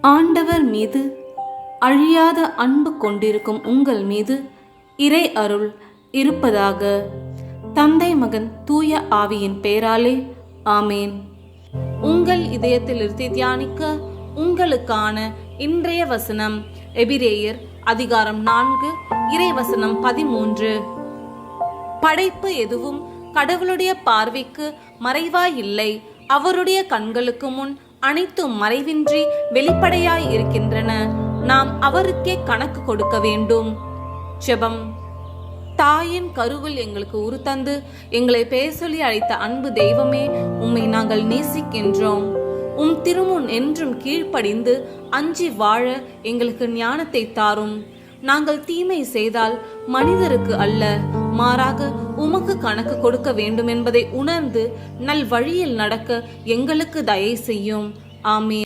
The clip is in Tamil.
ஆண்டவர் மீது அழியாத அன்பு கொண்டிருக்கும் உங்கள் மீது இறை அருள் இருப்பதாக. தந்தை மகன் தூய ஆவியின் பெயராலே ஆமேன். உங்கள் இதயத்தில் தியானிக்க உங்களுக்கான இன்றைய வசனம் எபிரேயர் அதிகாரம் நான்கு இறை வசனம் பதிமூன்று. படைப்பு எதுவும் கடவுளுடைய பார்வைக்கு மறைவாய் இல்லை அவருடைய கண்களுக்கு முன் அனைத்தும் மறைவின்றி வெளிப்படையாய் இருக்கின்றன. நாம் அவருக்கே கணக்கு கொடுக்க வேண்டும். ஜெபம். தாயின் கருவில் எங்களுக்கு உருத்தந்து எங்களை பெயர் சொல்லி அழைத்த அன்பு தெய்வமே உம்மை நாங்கள் நேசிக்கின்றோம். உம் திருமுன் என்றும் கீழ்ப்படிந்து அஞ்சி வாழ எங்களுக்கு ஞானத்தை தாரும். நாங்கள் தீமை செய்தால் மனிதருக்கு அல்ல மாறாக உமக்கு கணக்கு கொடுக்க வேண்டும் என்பதை உணர்ந்து நல் வழியில் நடக்க எங்களுக்கு தயை செய்யும். ஆமே